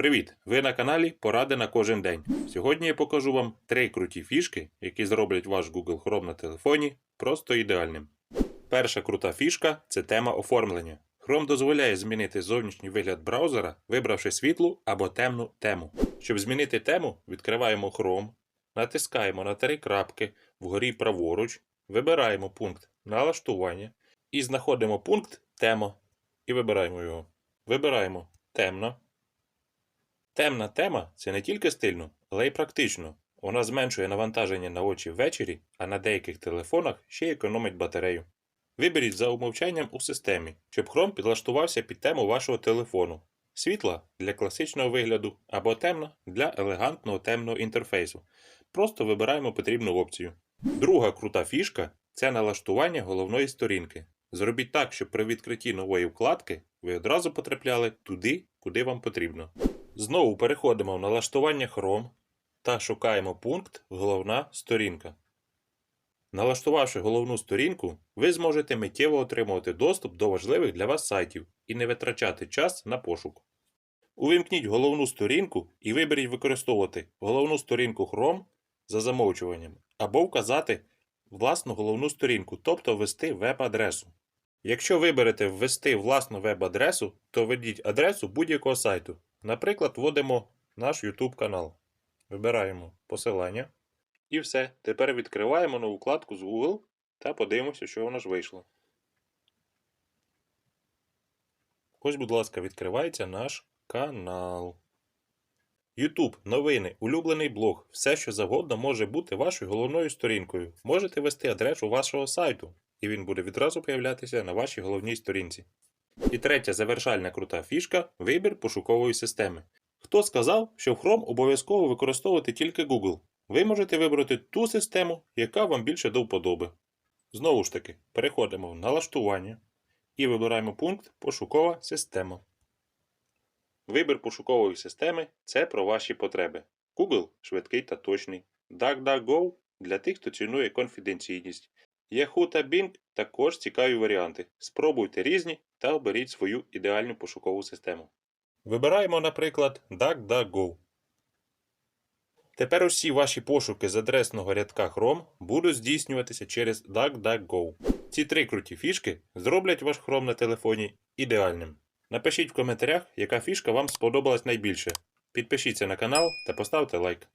Привіт! Ви на каналі Поради на кожен день. Сьогодні я покажу вам три круті фішки, які зроблять ваш Google Chrome на телефоні просто ідеальним. Перша крута фішка це тема оформлення. Chrome дозволяє змінити зовнішній вигляд браузера, вибравши світлу або темну тему. Щоб змінити тему, відкриваємо Chrome, натискаємо на три крапки вгорі праворуч, вибираємо пункт налаштування і знаходимо пункт Тема і вибираємо його. Вибираємо темно. Темна тема це не тільки стильно, але й практично. Вона зменшує навантаження на очі ввечері, а на деяких телефонах ще економить батарею. Виберіть за умовчанням у системі, щоб Chrome підлаштувався під тему вашого телефону. Світла для класичного вигляду або темна для елегантного темного інтерфейсу. Просто вибираємо потрібну опцію. Друга крута фішка це налаштування головної сторінки. Зробіть так, щоб при відкритті нової вкладки ви одразу потрапляли туди, куди вам потрібно. Знову переходимо в налаштування Chrome та шукаємо пункт Головна сторінка. Налаштувавши головну сторінку, ви зможете миттєво отримувати доступ до важливих для вас сайтів і не витрачати час на пошук. Увімкніть головну сторінку і виберіть використовувати головну сторінку Chrome за замовчуванням або вказати власну головну сторінку, тобто ввести веб-адресу. Якщо виберете ввести власну веб-адресу, то введіть адресу будь-якого сайту. Наприклад, вводимо наш YouTube канал. Вибираємо посилання. І все. Тепер відкриваємо нову вкладку з Google та подивимося, що воно ж вийшло. Ось, будь ласка, відкривається наш канал. YouTube, новини, улюблений блог, все що завгодно може бути вашою головною сторінкою. Можете ввести адресу вашого сайту, і він буде відразу появлятися на вашій головній сторінці. І третя завершальна крута фішка вибір пошукової системи. Хто сказав, що в Chrome обов'язково використовувати тільки Google? Ви можете вибрати ту систему, яка вам більше до вподоби. Знову ж таки, переходимо в налаштування і вибираємо пункт Пошукова система. Вибір пошукової системи це про ваші потреби. Google швидкий та точний. DuckDuckGo для тих, хто цінує конфіденційність. Yahoo та Bing також цікаві варіанти. Спробуйте різні та оберіть свою ідеальну пошукову систему. Вибираємо, наприклад, DuckDuckGo. Тепер усі ваші пошуки з адресного рядка Chrome будуть здійснюватися через DuckDuckGo. Ці три круті фішки зроблять ваш Chrome на телефоні ідеальним. Напишіть в коментарях, яка фішка вам сподобалась найбільше. Підпишіться на канал та поставте лайк.